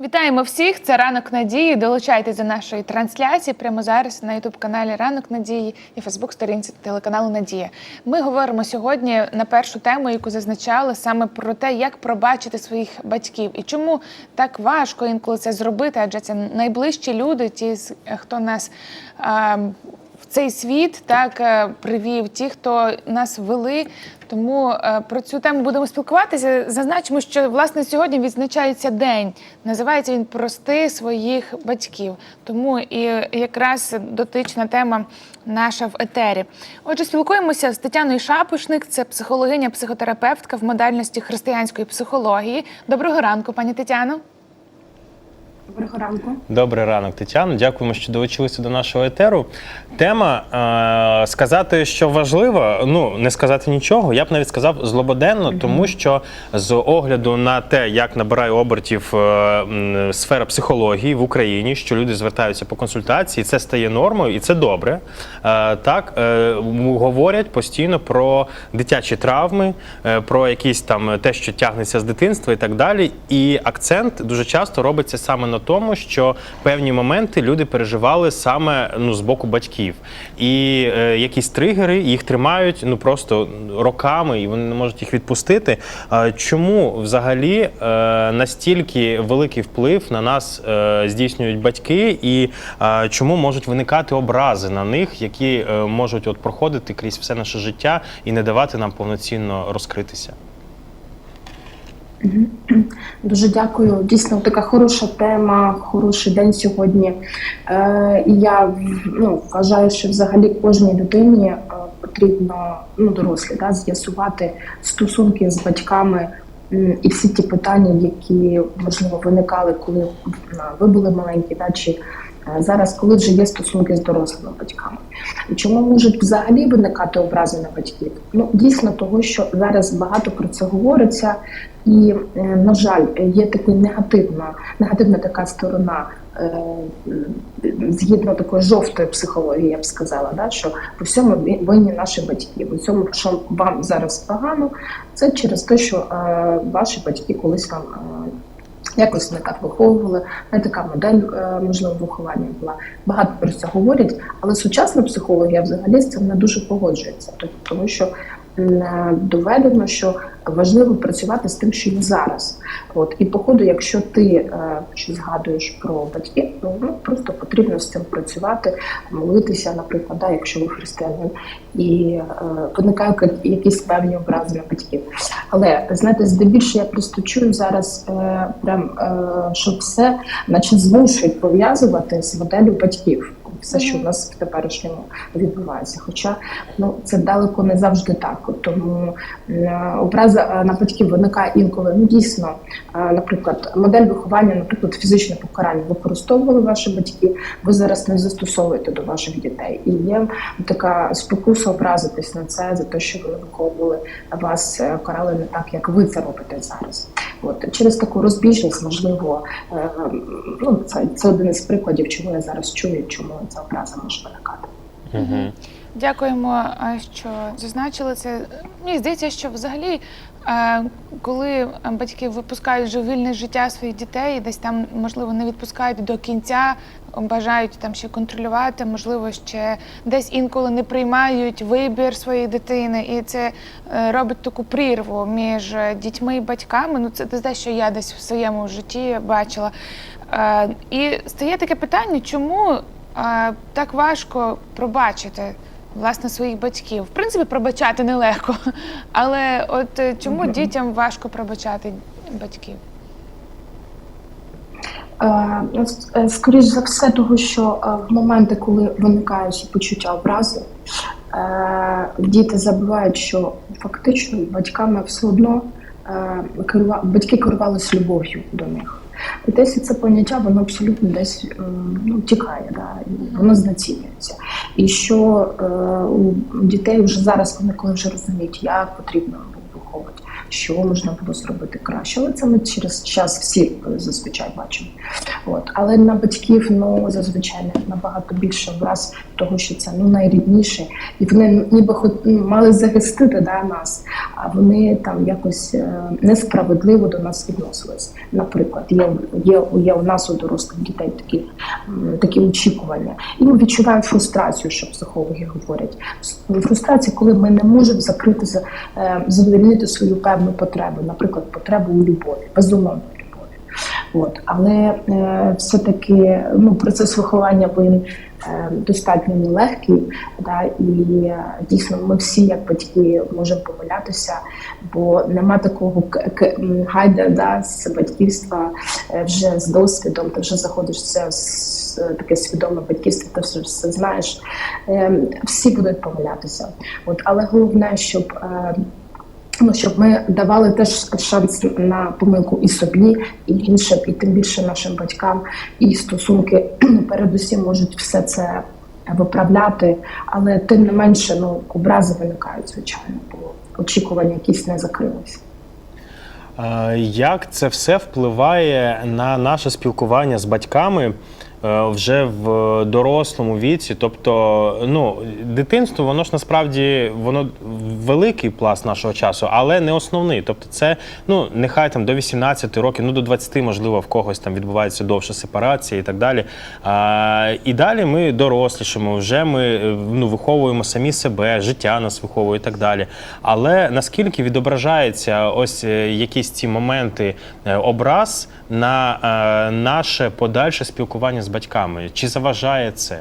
Вітаємо всіх! Це ранок надії. Долучайтесь до нашої трансляції прямо зараз на ютуб каналі Ранок Надії і Фейсбук сторінці телеканалу Надія. Ми говоримо сьогодні на першу тему, яку зазначали саме про те, як пробачити своїх батьків і чому так важко інколи це зробити, адже це найближчі люди, ті, хто нас. А, в цей світ так е, привів ті, хто нас вели. Тому е, про цю тему будемо спілкуватися. Зазначимо, що власне сьогодні відзначається день. Називається він Прости своїх батьків. Тому і якраз дотична тема наша в етері. Отже, спілкуємося з Тетяною Шапошник, це психологиня, психотерапевтка в модальності християнської психології. Доброго ранку, пані Тетяно. Доброго ранку. Добрий ранок, Тетяно. Дякуємо, що долучилися до нашого етеру. Тема е, сказати, що важливо, ну не сказати нічого. Я б навіть сказав злободенно, тому що з огляду на те, як набирає обертів е, м, сфера психології в Україні, що люди звертаються по консультації, це стає нормою, і це добре. Е, так е, м, говорять постійно про дитячі травми, е, про якісь там те, що тягнеться з дитинства і так далі. І акцент дуже часто робиться саме на тому, що певні моменти люди переживали саме ну з боку батьків, і е, якісь тригери їх тримають ну просто роками, і вони не можуть їх відпустити. Е, чому взагалі е, настільки великий вплив на нас е, здійснюють батьки, і е, чому можуть виникати образи на них, які е, можуть от проходити крізь все наше життя і не давати нам повноцінно розкритися? Дуже дякую. Дійсно, така хороша тема, хороший день сьогодні. Е, і я ну, вважаю, що взагалі кожній людині е, потрібно ну, дорослі да, з'ясувати стосунки з батьками і всі ті питання, які можливо виникали, коли ви були маленькі, да, чи е, зараз, коли вже є стосунки з дорослими батьками. Чому можуть взагалі виникати образи на батьків? Ну дійсно того, що зараз багато про це говориться, і е, на жаль, є така негативна, негативна така сторона. е, Згідно такої жовтої психології, я б сказала, да, що по всьому ви- винні наші батьки. У цьому, що вам зараз погано, це через те, що е, ваші батьки колись вам е, якось не так виховували, не така модель можливо виховання була. Багато про це говорять, але сучасна психологія взагалі з цим не дуже погоджується, Тобто, тому що доведено, що важливо працювати з тим, що є зараз. От і походу, якщо ти е, згадуєш про батьків, то ну, просто потрібно з цим працювати, молитися, наприклад, да, якщо ви християнин, і е, виникають якісь певні образи на батьків. Але знаєте, здебільшого я просто чую зараз е, прям, е, що все, наче змушують пов'язувати з моделлю батьків. Все, що в нас в теперішньому відбувається. Хоча ну це далеко не завжди так. Тому е, образа е, на батьків виникає інколи. Ну дійсно, е, наприклад, модель виховання, наприклад, фізичне покарання використовували ваші батьки. Ви зараз не застосовуєте до ваших дітей. І є така спокуса образитись на це за те, що ви виховували вас, карали не так, як ви це робите зараз. От через таку розбіжність, можливо, е, ну це, це один із прикладів, чому я зараз чую, чому ця образа може виникати. Угу. Дякуємо, що зазначили це. Мені здається, що взагалі, коли батьки випускають вже життя своїх дітей, десь там, можливо, не відпускають до кінця, бажають там ще контролювати, можливо, ще десь інколи не приймають вибір своєї дитини, і це е, робить таку прірву між е, дітьми і батьками. Ну, це те, що я десь в своєму житті бачила. Е, І стає таке питання, чому е, так важко пробачити власне своїх батьків. В принципі, пробачати нелегко. Але от е, чому Мгм. дітям важко пробачати батьків? Е, ну, е, Скоріш за все, того, що в моменти, коли виникають почуття образи, діти забувають, що фактично батьками все одно батьки керувалися любов'ю до них. І десь це поняття, воно абсолютно десь ем, ну, тікає, да, і воно знецінюється. І що е, у дітей вже зараз вони коли вже розуміють, як потрібно виховувати, що можна було зробити краще. Але це ми через час всі е, зазвичай бачимо. От. Але на батьків ну, зазвичай набагато більше образ того, що це ну, найрідніше. І вони ніби хоч ну, мали захистити да, нас, а вони там якось е, несправедливо до нас відносились. Наприклад, є, є, є у нас у дорослих дітей такі, такі очікування. І ми відчуваємо фрустрацію, що психологи говорять. Фрустрація, коли ми не можемо закрити за- е, задовольнити свою певну потребу, наприклад, потребу у любові, безумовно. От. Але е, все-таки ну, процес виховання він достатньо нелегкий, да, і е, дійсно ми всі, як батьки, можемо помилятися, бо нема такого гайда да, з батьківства е, вже з досвідом, ти вже заходиш це е, таке свідоме батьківство, ти все, все знаєш. Е, всі будуть помилятися. От, але головне, щоб. Ну, щоб ми давали теж шанс на помилку і собі, і іншим, і тим більше нашим батькам, і стосунки передусім можуть все це виправляти, але тим не менше ну, образи виникають, звичайно, бо очікування якісь не закрилися. Як це все впливає на наше спілкування з батьками вже в дорослому віці? Тобто, ну, дитинство, воно ж насправді воно великий пласт нашого часу, але не основний. Тобто, це ну нехай там до 18 років, ну до 20, можливо, в когось там відбувається довша сепарація і так далі. А, і далі ми дорослішимо, вже ми е, ну, виховуємо самі себе, життя нас виховує і так далі. Але наскільки відображається ось е, якісь ці моменти е, образ на е, наше подальше спілкування з батьками? Чи заважає це?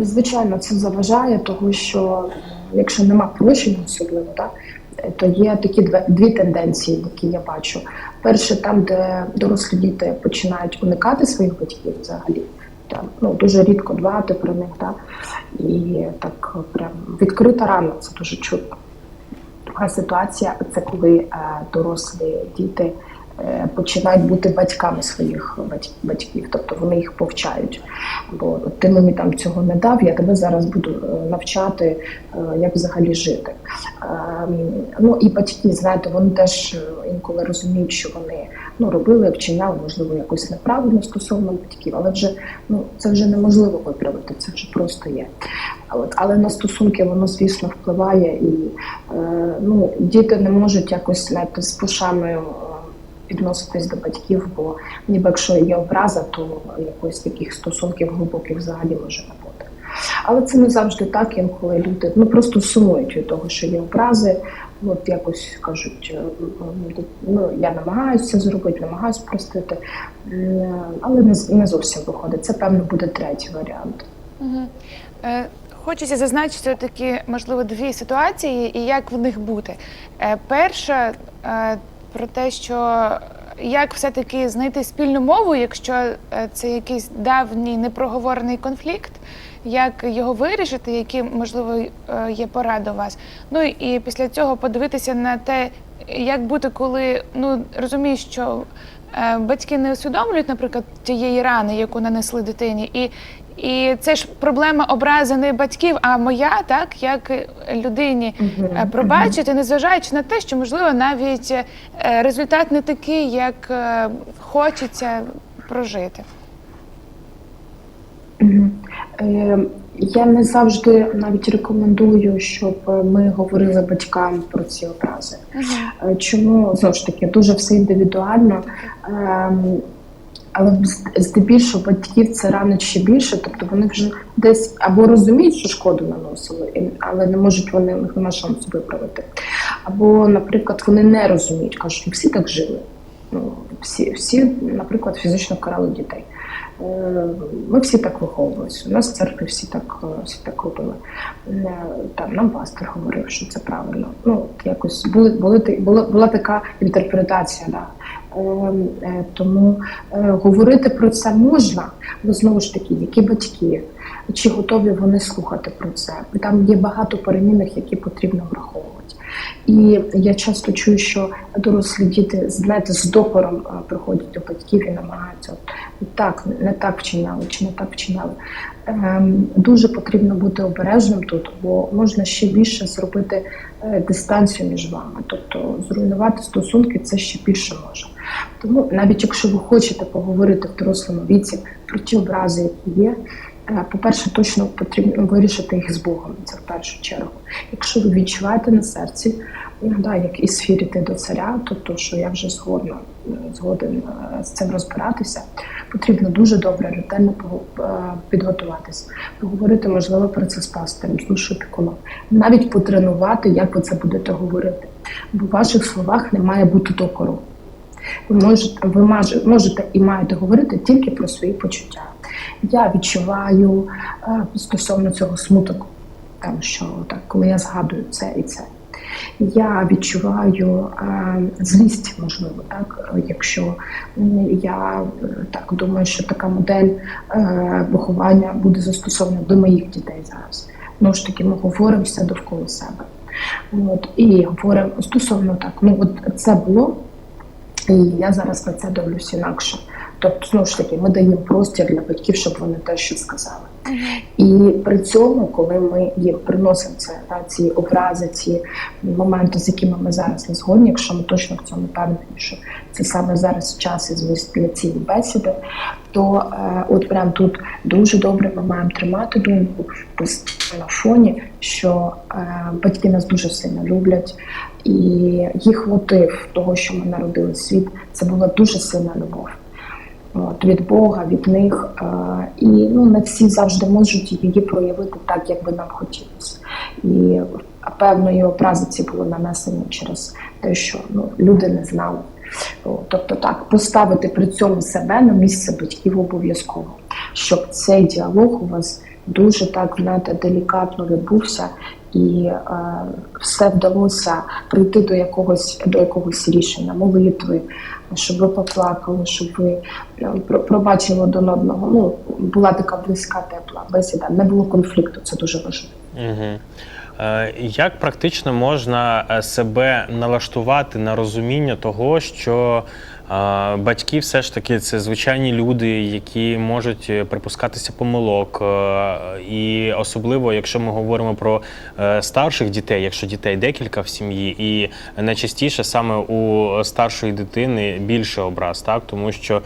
Звичайно, це заважає, тому що е, якщо нема прощення особливо, так, то є такі дві, тенденції, які я бачу. Перше, там, де дорослі діти починають уникати своїх батьків взагалі. Там, ну, дуже рідко дбати про них, так, і так прям відкрита рана, це дуже чутно. Друга ситуація це коли е, дорослі діти починають бути батьками своїх батьків, тобто вони їх повчають. Бо ти мені там цього не дав, я тебе зараз буду е, навчати, е, як взагалі жити. Ем, Ну і батьки, знаєте, вони теж е, інколи розуміють, що вони ну, робили, вчиняли, можливо, якось неправильно стосовно батьків, але вже ну це вже неможливо виправити, це вже просто є. От, але на стосунки воно, звісно, впливає, і е, ну, діти не можуть якось знаєте, з пошаною е, відноситись до батьків, бо ніби якщо є образа, то якось таких стосунків глибоких взагалі може не бути. Але це не завжди так, інколи люди ну просто сумують від того, що є образи. От якось кажуть, е, ну я намагаюся зробити, намагаюся простити, але не, не зовсім виходить. Це певно буде третій варіант. Мгм. Е, Хочеться зазначити такі, можливо, дві ситуації і як в них бути. Е, Перша е, про те, що як все-таки знайти спільну мову, якщо е, це якийсь давній непроговорений конфлікт, як його вирішити, які, можливо, е, є поради у вас. Ну і після цього подивитися на те, як бути, коли ну розумієш, що е, батьки не усвідомлюють, наприклад, тієї рани, яку нанесли дитині, і, і це ж проблема образи не батьків, а моя, так як людині е, пробачити, незважаючи на те, що можливо навіть е, результат не такий, як е, хочеться прожити. Я не завжди навіть рекомендую, щоб ми говорили батькам про ці образи. Чому? Знову ж таки дуже все індивідуально, Ем, але здебільшого батьків це ранить ще більше, тобто вони вже десь або розуміють, що шкоду наносили, але не можуть вони нема шансу виправити. Або, наприклад, вони не розуміють, кажуть, «Ну, всі так жили. Ну, всі, всі, наприклад, фізично карали дітей. Е, Ми всі так виховувалися. У нас в церкві всі так, е, всі так робили. Е, Там нам пастор говорив, що це правильно. Ну, якось були, були, була, була така інтерпретація. Да. Е, е, Тому е, говорити про це можна, але знову ж таки, які батьки, чи готові вони слухати про це? Там є багато перемінних, які потрібно враховувати. І я часто чую, що дорослі діти знаєте, з допором е, приходять до батьків і намагаються от, так, не так вчиняли, чи не так вчиняли. Ем, Дуже потрібно бути обережним тут, бо можна ще більше зробити дистанцію між вами. Тобто зруйнувати стосунки це ще більше може. Тому навіть якщо ви хочете поговорити в дорослому віці про ті образи, які є, е, по-перше, точно потрібно вирішити їх з Богом. Це в першу чергу. Якщо ви відчуваєте на серці, ну, да, як і сфірити до царя, тобто, що я вже згодна, е, згоден е, з цим розбиратися, потрібно дуже добре, ретельно підготуватися, поговорити, можливо, про це з пастором, з душопіконом, навіть потренувати, як ви це будете говорити. Бо в ваших словах не має бути докору. Ви можете, ви можете і маєте говорити тільки про свої почуття. Я відчуваю е, стосовно цього смуток, там що так, коли я згадую це і це. Я відчуваю е, злість, можливо, так, якщо я е, так думаю, що така модель е, виховання буде застосована до моїх дітей зараз. Ну ж таки, ми говоримо все довкола себе. От, і говоримо стосовно так, ну от це було, і я зараз на це дивлюсь інакше. Тобто, знову ж таки, ми даємо простір для батьків, щоб вони теж щось сказали. І при цьому, коли ми їм приносимо це, та, ці образи, ці моменти, з якими ми зараз не згодні, якщо ми точно в цьому впевнені, що це саме зараз час і зміст для цієї бесіди, то е, от прям тут дуже добре ми маємо тримати думку на фоні, що е, батьки нас дуже сильно люблять, і їх мотив того, що ми народили світ, це була дуже сильна любов. От, від Бога, від них. Е, і ну, не всі завжди можуть її проявити так, як би нам хотілося. І певної образи ці були нанесені через те, що ну, люди не знали. Тобто так, поставити при цьому себе на місце батьків обов'язково, щоб цей діалог у вас дуже так знаєте, делікатно відбувся, і е, все вдалося прийти до якогось до якогось рішення, молитви, щоб ви поплакали, щоб ви е, пробачили один одного. Ну була така близька, тепла бесіда, не було конфлікту. Це дуже важливо. Угу. Як практично можна е, себе налаштувати на розуміння того, що батьки все ж таки це звичайні люди, які можуть е, припускатися помилок, е, і особливо, якщо ми говоримо про е, старших дітей, якщо дітей декілька в сім'ї, і найчастіше саме у старшої дитини більше образ, так тому що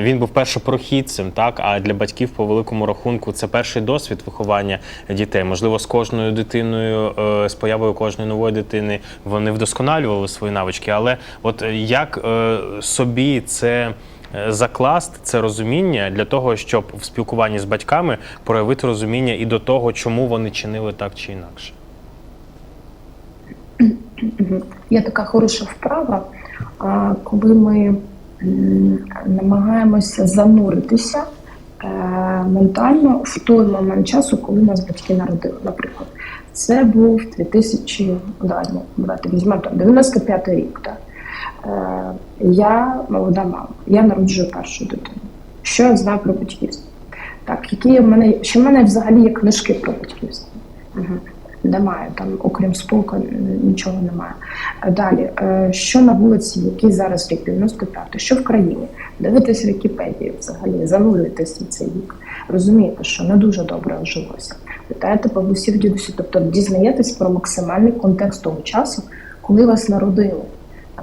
він був першопрохідцем, так а для батьків по великому рахунку це перший досвід виховання дітей. Можливо, з кожною дитиною, з появою кожної нової дитини вони вдосконалювали свої навички. Але от як собі це е, закласти це розуміння для того, щоб в спілкуванні з батьками проявити розуміння і до того, чому вони чинили так чи інакше. Є така хороша вправа, коли ми намагаємося зануритися е, ментально в той момент часу, коли нас батьки народили. Наприклад, це був 2000, давай, ну, давайте візьмемо там 95 рік. Так? Е, Я молода мама, я народжую першу дитину. Що я знаю про батьківство? Так, які в мене, що в мене взагалі є книжки про батьківство? Угу. Немає там, окрім спілка, нічого немає. Далі, е, що на вулиці, який зараз рік 95, що в країні? Дивитесь Вікіпедію взагалі, занурюєтесь в цей вік. Розумієте, що не дуже добре жилося. Питаєте бабусів, дідусів, тобто дізнаєтесь про максимальний контекст того часу, коли вас народили.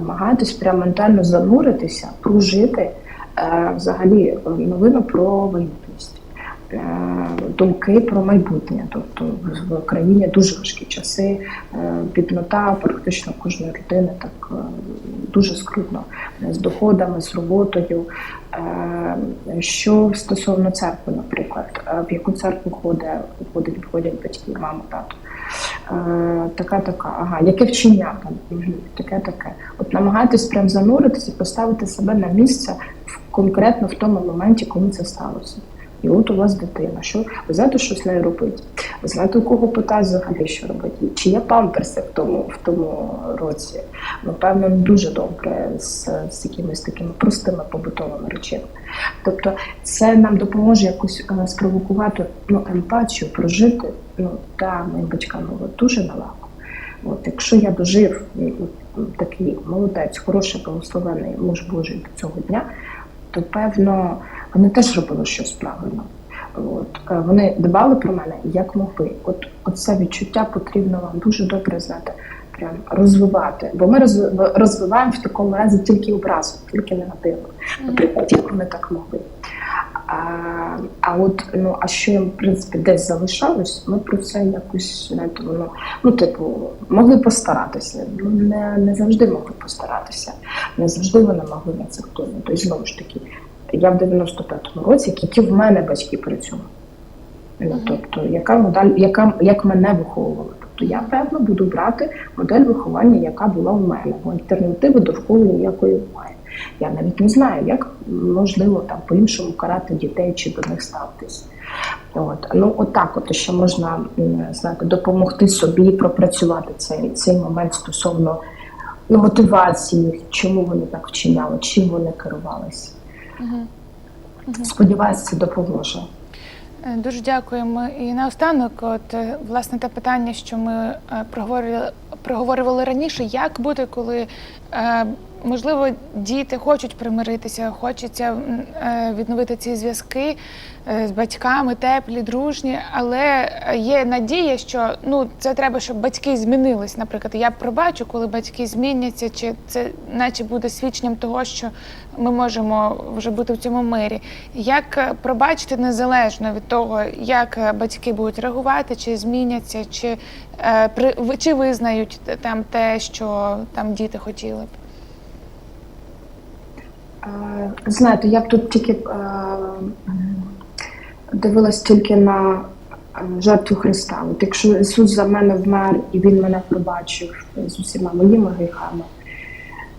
Намагаєтесь прям ментально зануритися, прожити е, взагалі е, новину про вагітність. Е, думки про майбутнє. Тобто в- країні дуже важкі часи, е, біднота практично кожної людини так дуже скрутно з доходами, з роботою. Що стосовно церкви, наприклад, в яку церкву ходить, ходять батьки, мама, тато. Е, Така, така, ага, яке вчення там, таке, таке. От намагайтесь прям зануритися і поставити себе на місце конкретно в тому моменті, коли це сталося. І от у вас дитина. Що ви знаєте, що з нею робити? Ви знаєте, у кого питати взагалі, що робити? Чи є памперси в тому в тому році? Напевно, дуже добре з, з якимись такими простими побутовими речами. Тобто, це нам допоможе якось е, спровокувати ну, емпатію, прожити. Ну та моїм батькам було дуже нелегко. От якщо я дожив такий молодець, хороший, благословений муж Божий до цього дня, то певно вони теж робили щось правильно. От е, вони дбали про мене як могли. От оце відчуття потрібно вам дуже добре знати. Прям розвивати. Бо ми розви- розвиваємо в такому разі тільки образу, тільки негативно. Наприклад, як вони так могли. А, а от ну а що їм в принципі десь залишалось, ми про це якось знаєте, воно ну типу могли постаратися. Ну не, не завжди могли постаратися, не завжди вони могли на це вплинути. Тобто, знову ж таки, я в 95-му році, які в мене батьки при цьому. Ну, тобто, яка яка як мене виховували. Тобто я певно буду брати модель виховання, яка була у мене, бо альтернативи довкола ніякої немає. Я навіть не знаю, як можливо там по-іншому карати дітей чи до них ставитись. От ну отак, от ще можна м, знаєте, допомогти собі пропрацювати цей, цей момент стосовно ну, мотивації, чому вони так вчиняли, чим вони керувалися. Сподіваюся, це допоможе. Е, Дуже дякуємо. І наостанок, от е, власне те питання, що ми е, проговорювали, проговорювали раніше, як бути, коли можливо діти хочуть примиритися, хочеться е, відновити ці зв'язки е, з батьками, теплі, дружні, але є надія, що ну це треба, щоб батьки змінились. Наприклад, я пробачу, коли батьки зміняться, чи це наче буде свідченням того, що ми можемо вже бути в цьому мирі. Як е, пробачити незалежно від того, як батьки будуть реагувати, чи зміняться, чи, чи визнають там те, що там діти хотіли б. Е, Знаєте, я б тут тільки е, дивилась тільки на е, жертву Христа. От якщо Ісус за мене вмер і Він мене пробачив з усіма моїми гріхами,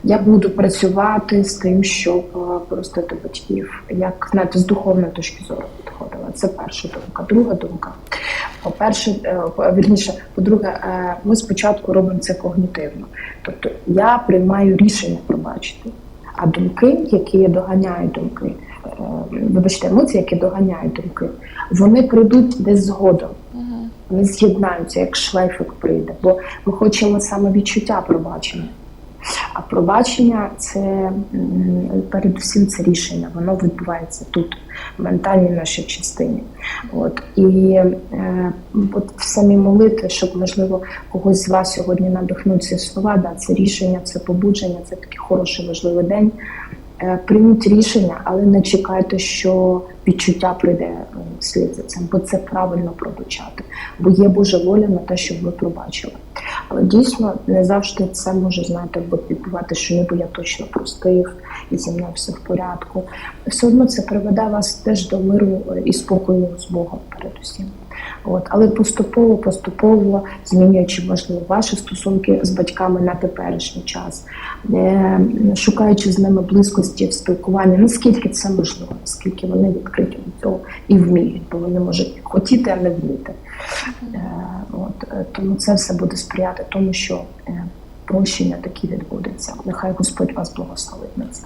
я буду працювати з тим, щоб простити батьків, як знаєте, з духовної точки зору підходила. Це перша думка. Друга думка. По-перше, по- вірніше, по-друге, ми спочатку робимо це когнітивно. Тобто я приймаю рішення пробачити. А думки, які доганяють думки, е, вибачте, емоції, які доганяють думки, вони прийдуть десь згодом. Вони з'єднаються, як шлейфик прийде. Бо ми хочемо саме відчуття пробачення. А пробачення це передусім це рішення, воно відбувається тут, в ментальній нашій частині. От і е, от в самі молитви, щоб можливо когось з вас сьогодні надихнуть ці слова, да, це рішення, це побудження, це такий хороший важливий день. Е, Прийміть рішення, але не чекайте, що відчуття прийде е, вслід за цим, бо це правильно пробачати. Бо є Божа воля на те, щоб ви пробачили. Але дійсно не завжди це може знаєте, відбувати, що ніби я точно простив і зі мною все в порядку. Все одно це приведе вас теж до миру е, і спокою з Богом передусім. От, але поступово, поступово змінюючи можливо ваші стосунки з батьками на теперішній час, е, шукаючи з ними близькості в спілкуванні, наскільки це можливо, наскільки вони відкриті до цього і вміють, бо вони можуть хотіти, а не вміти. Е, От е, тому це все буде сприяти тому, що е, прощення такі відбудеться. Нехай Господь вас благословить на це.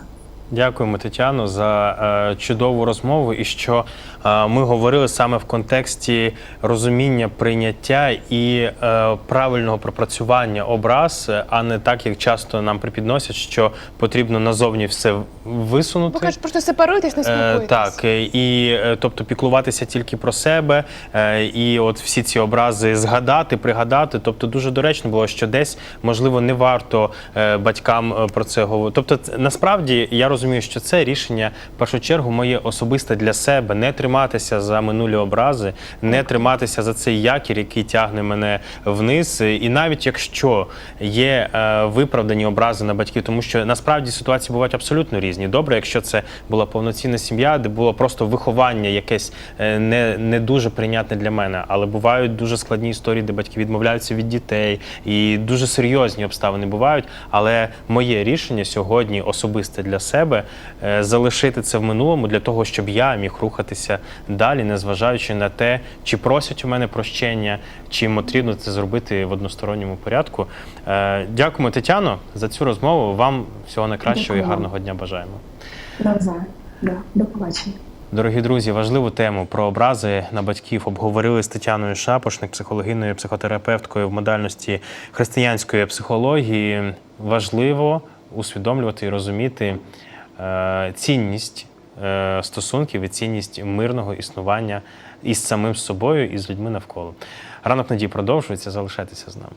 Дякуємо, Тетяно, за е, чудову розмову і що е, ми говорили саме в контексті розуміння прийняття і е, правильного пропрацювання образ, а не так, як часто нам припідносять, що потрібно назовні все висунути. Бо кажуть, просто сепаруйтесь, не Е. Так, е, і е, тобто піклуватися тільки про себе, е, і от всі ці образи згадати, пригадати. Тобто дуже доречно було, що десь можливо не варто е, батькам е, про це говорити. Тобто, насправді я розумію, що це рішення в першу чергу моє особисте для себе, не триматися за минулі образи, не триматися за цей якір, який тягне мене вниз. І навіть якщо є е, виправдані образи на батьків, тому що насправді ситуації бувають абсолютно різні. Добре, якщо це була повноцінна сім'я, де було просто виховання якесь е, не, не дуже прийнятне для мене. Але бувають дуже складні історії, де батьки відмовляються від дітей, і дуже серйозні обставини бувають. Але моє рішення сьогодні особисте для себе е, залишити це в минулому для того, щоб я міг рухатися далі, незважаючи на те, чи просять у мене прощення, чи потрібно це зробити в односторонньому порядку. Е, Дякуємо, Тетяно, за цю розмову. Вам всього найкращого і гарного дня бажаємо. Да. До побачення. Дорогі друзі, важливу тему про образи на батьків обговорили з Тетяною Шапошник, психологиною психотерапевткою в модальності християнської психології. Важливо усвідомлювати і розуміти е, цінність е, стосунків і цінність мирного існування із самим собою і з людьми навколо. Ранок надії продовжується. Залишайтеся з нами.